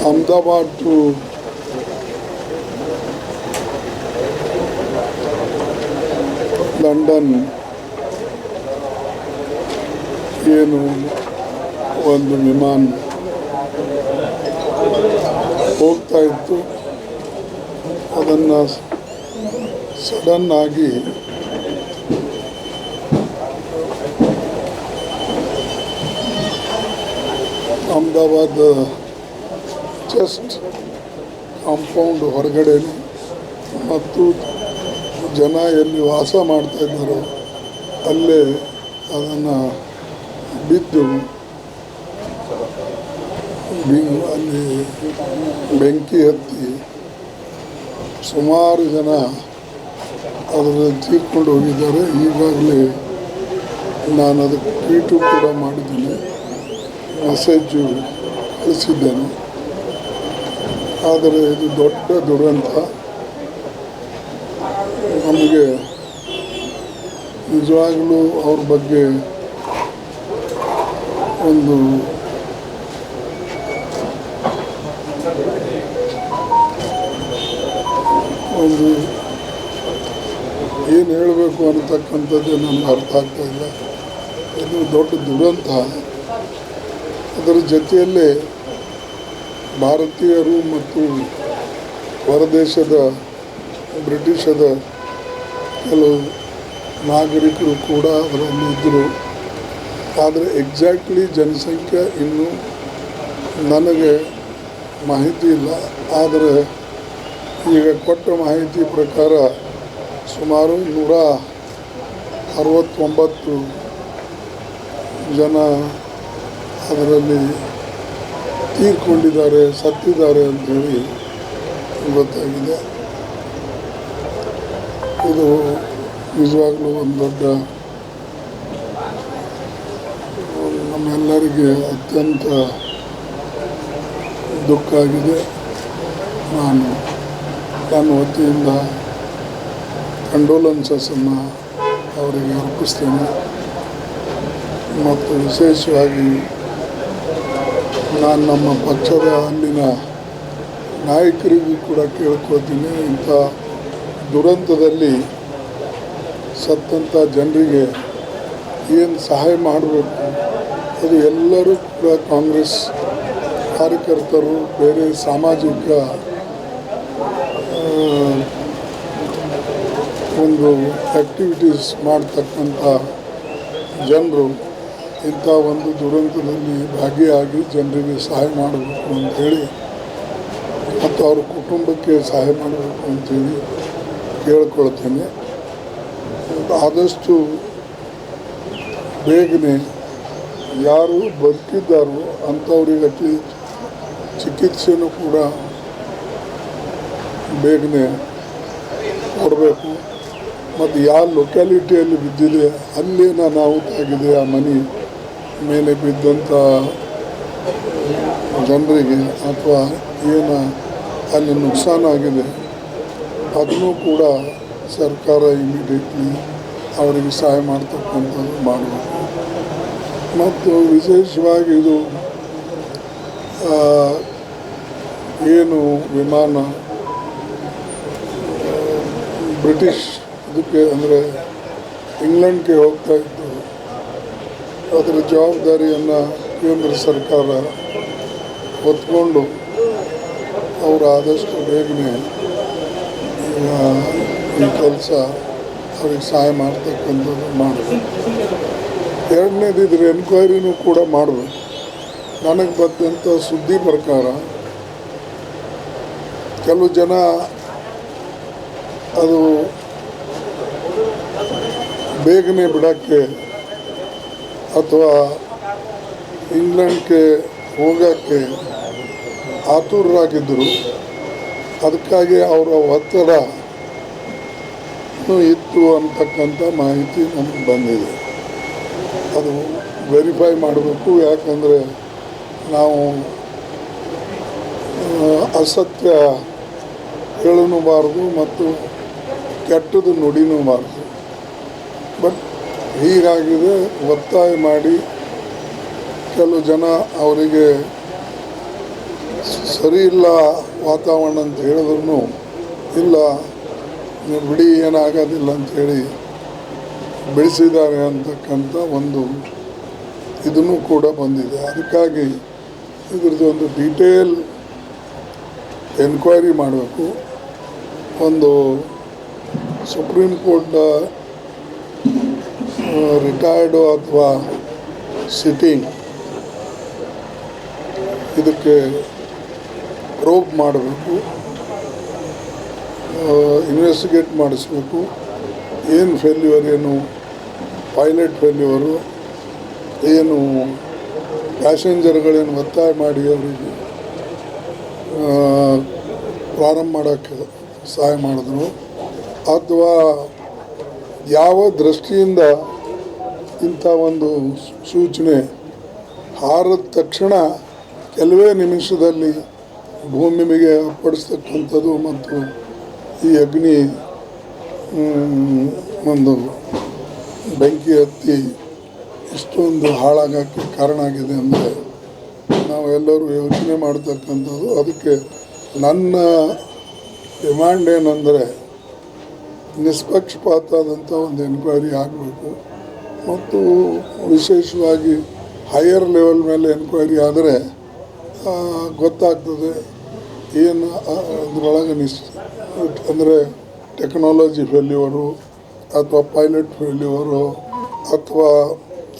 Ahmedabad to London ಏನು ಒಂದು ವಿಮಾನ ಹೋಗ್ತಾ ಇತ್ತು. ಅದನ್ನು ಸಡನ್ ಅಹಮದಾಬಾದ್ ಚೆಸ್ಟ್ ಕಾಂಪೌಂಡ್ ಹೊರಗಡೆ ಮತ್ತು ಜನ ಎಲ್ಲಿ ವಾಸ ಮಾಡ್ತಾ ಇದ್ದಾರೋ ಅಲ್ಲೇ ಅದನ್ನು ಬಿದ್ದು ಅಲ್ಲಿ ಬೆಂಕಿ ಹತ್ತಿ ಸುಮಾರು ಜನ ಅದರಲ್ಲಿ ತೀರ್ಕೊಂಡು ಹೋಗಿದ್ದಾರೆ. ಈಗಾಗಲೇ ನಾನು ಅದಕ್ಕೆ ಟ್ವೀಟು ಕೂಡ ಮಾಡಿದ್ದೀನಿ. ಮೆಸೇಜು ಕಳಿಸಿದ್ದೇನೆ. ಆದರೆ ಇದು ದೊಡ್ಡ ದುರಂತ. ನಮಗೆ ನಿಜವಾಗಲೂ ಅವ್ರ ಬಗ್ಗೆ ಒಂದು ಒಂದು ಏನು ಹೇಳಬೇಕು ಅನ್ನತಕ್ಕಂಥದ್ದು ನನಗೆ ಅರ್ಥ ಆಗ್ತಾ ಇಲ್ಲ. ಇದು ದೊಡ್ಡ ದುರಂತ. ಅದರ ಜೊತೆಯಲ್ಲೇ ಭಾರತೀಯರು ಮತ್ತು ಹೊರದೇಶದ, ಬ್ರಿಟಿಷದ ಕೆಲವು ನಾಗರಿಕರು ಕೂಡ ಅದರಲ್ಲಿ ಇದ್ದರು. ಆದರೆ ಎಕ್ಸಾಕ್ಟ್ಲಿ ಜನಸಂಖ್ಯೆ ಇನ್ನೂ ನನಗೆ ಮಾಹಿತಿ ಇಲ್ಲ. ಆದರೆ ಈಗ ಕೊಟ್ಟ ಮಾಹಿತಿ ಪ್ರಕಾರ ಸುಮಾರು ನೂರ ಅರವತ್ತೊಂಬತ್ತು ಜನ ಅದರಲ್ಲಿ ತೀರ್ಕೊಂಡಿದ್ದಾರೆ, ಸತ್ತಿದ್ದಾರೆ ಅಂತೇಳಿ ಗೊತ್ತಾಗಿದೆ. ಇದು ನಿಜವಾಗ್ಲೂ ಒಂದು ದೊಡ್ಡ ನಮ್ಮೆಲ್ಲರಿಗೆ ಅತ್ಯಂತ ದುಃಖ ಆಗಿದೆ. ನಾನು ನನ್ನ ವತಿಯಿಂದ ಕಂಡೋಲೆನ್ಸಸ್ಸನ್ನು ಅವರಿಗೆ ಅರ್ಪಿಸ್ತೇನೆ. ಮತ್ತು ವಿಶೇಷವಾಗಿ ನಾನು ನಮ್ಮ ಪಕ್ಷದ ಅಲ್ಲಿನ ನಾಯಕರಿಗೂ ಕೂಡ ಕೇಳ್ಕೊತೀನಿ ಇಂಥ ದುರಂತದಲ್ಲಿ ಸತ್ತಂಥ ಜನರಿಗೆ ಏನು ಸಹಾಯ ಮಾಡಬೇಕು? ಅದು ಎಲ್ಲರೂ ಕೂಡ ಕಾಂಗ್ರೆಸ್ ಕಾರ್ಯಕರ್ತರು, ಬೇರೆ ಸಾಮಾಜಿಕ ಒಂದು ಆ್ಯಕ್ಟಿವಿಟೀಸ್ ಮಾಡ್ತಕ್ಕಂಥ ಜನರು ಇಂಥ ಒಂದು ದುರಂತದಲ್ಲಿ ಭಾಗಿಯಾಗಿ ಜನರಿಗೆ ಸಹಾಯ ಮಾಡಬೇಕು ಅಂಥೇಳಿ ಮತ್ತು ಅವ್ರ ಕುಟುಂಬಕ್ಕೆ ಸಹಾಯ ಮಾಡಬೇಕು ಅಂತೇಳಿ ಕೇಳ್ಕೊಳ್ತೇನೆ. ಆದಷ್ಟು ಬೇಗನೆ ಯಾರು ಬದುಕಿದ್ದಾರೋ ಅಂಥವ್ರಿಗೆ ಅತಿ ಚಿಕಿತ್ಸೆಯೂ ಕೂಡ ಬೇಗನೆ ಕೊಡಬೇಕು. ಮತ್ತು ಯಾವ ಲೊಕ್ಯಾಲಿಟಿಯಲ್ಲಿ ಬಿದ್ದಿದೆ ಅಲ್ಲೇನ ನಾವು ತಾಗಿದೆ ಆ ಮನೆ. ಮೇಲೆ ಬಿದ್ದಂಥ ಜನರಿಗೆ ಅಥವಾ ಏನು ಅಲ್ಲಿ ನುಕ್ಸಾನಾಗಿದೆ ಅದನ್ನು ಕೂಡ ಸರ್ಕಾರ ಇಮಿಡಿಯೇಟ್ಲಿ ಅವರಿಗೆ ಸಹಾಯ ಮಾಡ್ತಕ್ಕಂಥದ್ದು ಮಾಡಬೇಕು. ಮತ್ತು ವಿಶೇಷವಾಗಿ ಇದು ಏನು ವಿಮಾನ ಬ್ರಿಟಿಷ್ ಇದಕ್ಕೆ ಅಂದರೆ ಇಂಗ್ಲೆಂಡ್ಗೆ ಹೋಗ್ತಾ ಇತ್ತು. ಅದರ ಜವಾಬ್ದಾರಿಯನ್ನು ಕೇಂದ್ರ ಸರ್ಕಾರ ಹೊತ್ಕೊಂಡು ಅವರು ಆದಷ್ಟು ಬೇಗನೆ ಈ ಕೆಲಸ ಅವ್ರಿಗೆ ಸಹಾಯ ಮಾಡ್ತಕ್ಕಂಥದ್ದು ಮಾಡಬೇಕು. ಎರಡನೇದು ಇದ್ರ ಎನ್ಕ್ವೈರಿನೂ ಕೂಡ ಮಾಡಬೇಕು. ನನಗೆ ಬಂದಂಥ ಸುದ್ದಿ ಪ್ರಕಾರ ಕೆಲವು ಜನ ಅದು ಬೇಗನೆ ಬಿಡೋಕ್ಕೆ ಅಥವಾ ಇಂಗ್ಲೆಂಡ್ಗೆ ಹೋಗೋಕ್ಕೆ ಆತುರರಾಗಿದ್ದರು. ಅದಕ್ಕಾಗಿ ಅವರ ಒತ್ತಡ ಇತ್ತು ಅಂತಕ್ಕಂಥ ಮಾಹಿತಿ ನಮಗೆ ಬಂದಿದೆ. ಅದು ವೆರಿಫೈ ಮಾಡಬೇಕು, ಯಾಕಂದರೆ ನಾವು ಅಸತ್ಯ ಹೇಳನೂಬಾರ್ದು ಮತ್ತು ಕೆಟ್ಟದ್ದು ನುಡಿನೂಬಾರ್ದು ಬಟ್ ಹೀಗಾಗಿದೆ ಒತ್ತಾಯ ಮಾಡಿ ಕೆಲವು ಜನ ಅವರಿಗೆ ಸರಿ ಇಲ್ಲ ವಾತಾವರಣ ಅಂತ ಹೇಳಿದ್ರು ಇಲ್ಲ, ನೀವು ಬಿಡಿ, ಏನಾಗೋದಿಲ್ಲ ಅಂಥೇಳಿ ಬೆಳೆಸಿದ್ದಾರೆ ಅಂತಕ್ಕಂಥ ಒಂದು ಇದನ್ನು ಕೂಡ ಬಂದಿದೆ. ಅದಕ್ಕಾಗಿ ಇದ್ರದ್ದು ಒಂದು ಡೀಟೇಲ್ ಎನ್ಕ್ವೈರಿ ಮಾಡಬೇಕು. ಒಂದು ಸುಪ್ರೀಂ ಕೋರ್ಟ್ ರಿಟೈರ್ಡು ಅಥವಾ ಸಿಟಿಂಗ್ ಇದಕ್ಕೆ ಪ್ರೋಬ್ ಮಾಡಬೇಕು ಇನ್ವೆಸ್ಟಿಗೇಟ್ ಮಾಡಿಸ್ಬೇಕು. ಏನು ಫೇಲ್ಯೂರ್ ಏನು ಪೈಲಟ್ ಫೇಲ್ಯೂರು ಏನು ಪ್ಯಾಸೆಂಜರ್ಗಳೇನು ಒತ್ತಾಯ ಮಾಡಿ ಅವರಿಗೆ ಪ್ರಾರಂಭ ಮಾಡೋಕ್ಕೆ ಸಹಾಯ ಮಾಡಿದ್ರು. ಅಥವಾ ಯಾವ ದೃಷ್ಟಿಯಿಂದ ಇಂಥ ಒಂದು ಸೂಚನೆ ಹಾರದ ತಕ್ಷಣ ಕೆಲವೇ ನಿಮಿಷದಲ್ಲಿ ಭೂಮಿಗೆ ಅಪ್ಪಡಿಸ್ತಕ್ಕಂಥದ್ದು ಮತ್ತು ಈ ಅಗ್ನಿ ಒಂದು ಬೆಂಕಿ ಹತ್ತಿ ಇಷ್ಟೊಂದು ಹಾಳಾಗೋಕ್ಕೆ ಕಾರಣ ಆಗಿದೆ ಅಂದರೆ ನಾವೆಲ್ಲರೂ ಯೋಚನೆ ಮಾಡ್ತಕ್ಕಂಥದ್ದು ಅದಕ್ಕೆ ನನ್ನ ಡಿಮ್ಯಾಂಡ್ ಏನಂದರೆ ನಿಷ್ಪಕ್ಷಪಾತವಾದಂಥ ಒಂದು ಎನ್ಕ್ವೈರಿ ಆಗಬೇಕು. ಮತ್ತು ವಿಶೇಷವಾಗಿ ಹೈಯರ್ ಲೆವೆಲ್ ಮೇಲೆ ಎನ್ಕ್ವೈರಿ ಆದರೆ ಗೊತ್ತಾಗ್ತದೆ ಏನು ಅದರೊಳಗೆ ನಿಸ್, ಅಂದರೆ ಟೆಕ್ನಾಲಜಿ ಫೇಲ್ಯೂರು ಅಥವಾ ಪೈಲಟ್ ಫೇಲ್ಯೂರು ಅಥವಾ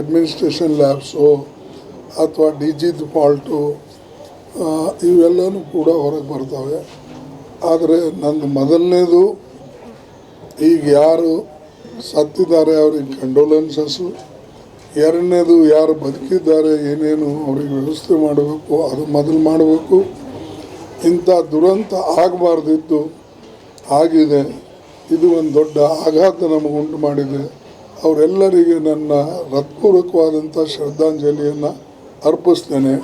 ಅಡ್ಮಿನಿಸ್ಟ್ರೇಷನ್ ಲ್ಯಾಬ್ಸು ಅಥವಾ ಡಿ ಜಿ ಫಾಲ್ಟು ಇವೆಲ್ಲನೂ ಕೂಡ ಹೊರಗೆ ಬರ್ತವೆ. ಆದರೆ ನಂದು ಮೊದಲನೇದು, ಈಗ ಯಾರು ಸತ್ತಿದ್ದಾರೆ ಅವ್ರಿಗೆ ಕಂಡೋಲೆನ್ಸಸ್ಸು ಎರಡನೇದು ಯಾರು ಬದುಕಿದ್ದಾರೆ, ಏನೇನು ಅವ್ರಿಗೆ ವ್ಯವಸ್ಥೆ ಮಾಡಬೇಕು, ಅದು ಮೊದಲು ಮಾಡಬೇಕು. ಇಂಥ ದುರಂತ ಆಗಬಾರ್ದಿತ್ತು. ಆಗಿದೆ. ಇದು ಒಂದು ದೊಡ್ಡ ಆಘಾತ ನಮಗುಂಟು ಮಾಡಿದೆ. ಅವರೆಲ್ಲರಿಗೆ ನನ್ನ ಹೃತ್ಪೂರ್ವಕವಾದಂಥ ಶ್ರದ್ಧಾಂಜಲಿಯನ್ನು ಅರ್ಪಿಸ್ತೇನೆ.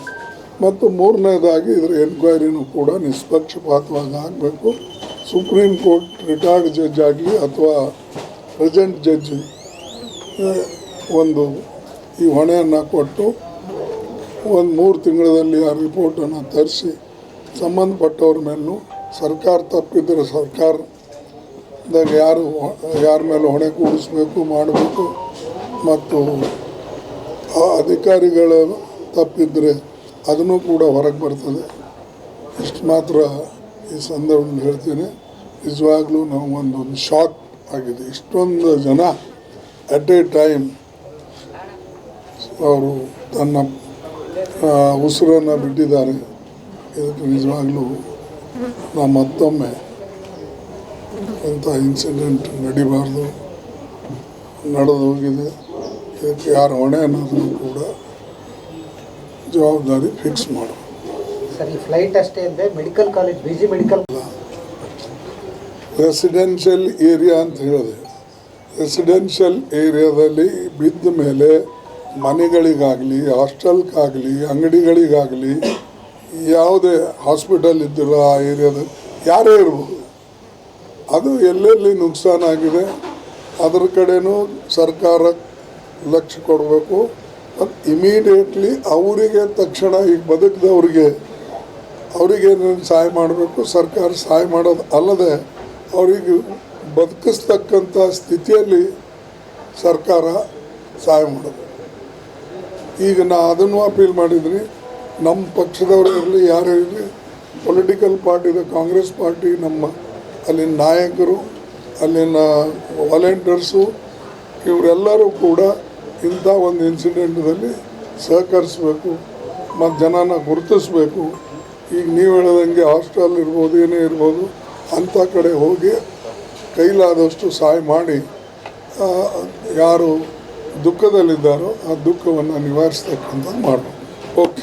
ಮತ್ತು ಮೂರನೇದಾಗಿ ಇದರ ಎನ್ಕ್ವೈರಿನೂ ಕೂಡ ನಿಷ್ಪಕ್ಷಪಾತವಾಗಿ ಆಗಬೇಕು. ಸುಪ್ರೀಂ ಕೋರ್ಟ್ ರಿಟೈರ್ಡ್ ಜಡ್ಜ್ ಆಗಲಿ ಅಥವಾ ಪ್ರೆಸೆಂಟ್ ಜಡ್ಜ್ ಒಂದು ಈ ಹೊಣೆಯನ್ನು ಕೊಟ್ಟು ಒಂದು ಮೂರು ತಿಂಗಳಲ್ಲಿ ಆ ರಿಪೋರ್ಟನ್ನು ತರಿಸಿ, ಸಂಬಂಧಪಟ್ಟವ್ರ ಮೇಲೂ ಸರ್ಕಾರ ತಪ್ಪಿದ್ದರೆ ಸರ್ಕಾರದಾಗ ಯಾರು ಯಾರ ಮೇಲೆ ಹೊಣೆ ಕೂಡಿಸ್ಬೇಕು, ಮಾಡಬೇಕು, ಮತ್ತು ಆ ಅಧಿಕಾರಿಗಳು ತಪ್ಪಿದ್ದರೆ ಅದನ್ನು ಕೂಡ ಹೊರಗೆ ಬರ್ತದೆ. ಇಷ್ಟು ಮಾತ್ರ ಈ ಸಂದರ್ಭದಲ್ಲಿ ಹೇಳ್ತೀನಿ. ನಿಜವಾಗ್ಲೂ ನಾವು ಒಂದು ಶಾಕ್ ಆಗಿದೆ. ಇಷ್ಟೊಂದು ಜನ ಅಟ್ ಎ ಟೈಮ್ ಅವರು ತನ್ನ ಉಸಿರನ್ನು ಬಿಟ್ಟಿದ್ದಾರೆ. ಇದಕ್ಕೆ ನಿಜವಾಗ್ಲೂ ನಾ ಮತ್ತೊಮ್ಮೆ ಇಂಥ ಇನ್ಸಿಡೆಂಟ್ ನಡಿಬಾರ್ದು. ನಡೆದು ಹೋಗಿದೆ. ಇದಕ್ಕೆ ಯಾರು ಹೊಣೆ ಅನ್ನೋದನ್ನು ಕೂಡ ಜವಾಬ್ದಾರಿ ಫಿಕ್ಸ್ ಮಾಡು. ಸರ್ ಈ ಫ್ಲೈಟ್ ಅಷ್ಟೇ ಇದೆ medical college B G medical residential area ಅಂತ ಹೇಳಿದೆ. ರೆಸಿಡೆನ್ಷಿಯಲ್ ಏರಿಯಾದಲ್ಲಿ ಬಿದ್ದ ಮೇಲೆ ಮನೆಗಳಿಗಾಗಲಿ ಹಾಸ್ಟೆಲ್ಗಾಗಲಿ ಅಂಗಡಿಗಳಿಗಾಗಲಿ ಯಾವುದೇ ಹಾಸ್ಪಿಟಲ್ ಇದ್ದಿರೋ ಆ ಏರಿಯಾದಲ್ಲಿ ಯಾರೇ ಇರ್ಬೋದು, ಅದು ಎಲ್ಲೆಲ್ಲಿ ನುಕ್ಸಾನಾಗಿದೆ ಅದ್ರ ಕಡೆನೂ ಸರ್ಕಾರ ಲಕ್ಷ್ಯ ಕೊಡಬೇಕು. ಮತ್ತು ಇಮಿಡಿಯೇಟ್ಲಿ ಅವರಿಗೆ ತಕ್ಷಣ ಈಗ ಬದುಕಿದವ್ರಿಗೆ ಅವರಿಗೆ ಸಹಾಯ ಮಾಡಬೇಕು, ಸರ್ಕಾರ ಸಹಾಯ ಮಾಡೋದು ಅಲ್ಲದೆ ಅವರಿಗೆ ಬದುಕಿಸ್ತಕ್ಕಂಥ ಸ್ಥಿತಿಯಲ್ಲಿ ಸರ್ಕಾರ ಸಹಾಯ ಮಾಡೋದು. ಈಗ ನಾ ಅದನ್ನು ಅಪೀಲ್ ಮಾಡಿದ್ರಿ ನಮ್ಮ ಪಕ್ಷದವರು ಇರಲಿ, ಯಾರೇ ಇರಲಿ ಪೊಲಿಟಿಕಲ್ ಪಾರ್ಟಿದ ಕಾಂಗ್ರೆಸ್ ಪಾರ್ಟಿ ನಮ್ಮ ಅಲ್ಲಿನ ನಾಯಕರು, ಅಲ್ಲಿನ ವಾಲಂಟಿಯರ್ಸು ಇವರೆಲ್ಲರೂ ಕೂಡ ಇಂಥ ಒಂದು ಇನ್ಸಿಡೆಂಟ್ದಲ್ಲಿ ಸಹಕರಿಸಬೇಕು ಮತ್ತು ಜನನ ಗುರುತಿಸ್ಬೇಕು. ಈಗ ನೀವು ಹೇಳ್ದಂಗೆ ಹಾಸ್ಟೆಲ್ ಇರ್ಬೋದು, ಏನೇ ಇರ್ಬೋದು ಅಂಥ ಕಡೆ ಹೋಗಿ ಕೈಲಾದಷ್ಟು ಸಹಾಯ ಮಾಡಿ ಯಾರು ದುಃಖದಲ್ಲಿದ್ದಾರೋ ಆ ದುಃಖವನ್ನು ನಿವಾರಿಸ್ತಕ್ಕಂಥದ್ದು ಮಾಡಬೇಕು ಓಕೆ